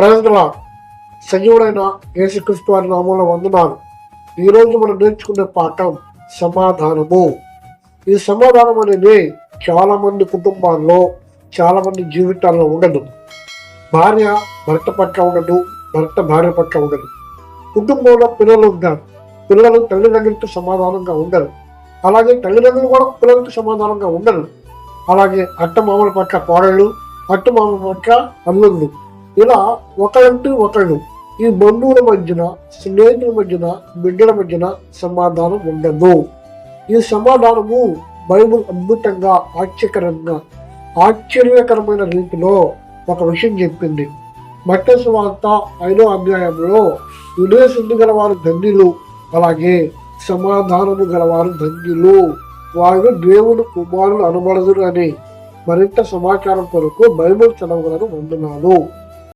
ప్రజల సజీవుడైన యేసుక్రీస్తు వారి నామంలో వందనాలు. ఈరోజు మనం నేర్చుకునే పాఠం సమాధానము. ఈ సమాధానం అనేది చాలామంది కుటుంబాల్లో చాలామంది జీవితాల్లో ఉండదు. భార్య భర్త పట్ల ఉండదు భర్త భార్య పట్ల ఉండదు. కుటుంబంలో పిల్లలు ఉంటారు. పిల్లలు తల్లిదండ్రులతో సమాధానంగా ఉండరు. అలాగే తల్లిదండ్రులు కూడా పిల్లలతో సమాధానంగా ఉండరు. అలాగే అట్ట మామల పట్ల కోడళ్ళు అట్టు మామల పట్ల అల్లుళ్ళు. ఇలా ఒకళ్ళంటూ ఒకళ్ళు ఈ బంధువుల మధ్యన స్నేహితుల మధ్యన బిడ్డల మధ్యన సమాధానం ఉండదు. ఈ సమాధానము బైబుల్ అద్భుతంగా ఆశ్చర్యకరంగా ఆశ్చర్యకరమైన రీతిలో ఒక విషయం చెప్పింది. మత్స్సు వార్త ఐదో అధ్యాయంలో విదేశుద్ధి గలవారు ధన్యులు అలాగే సమాధానము గలవారు ధన్యులు. వారు దేవుని కుమారులు అనబడదురు అని మరింత సమాచారం కొరకు బైబుల్ చదవగలను వందనాలు.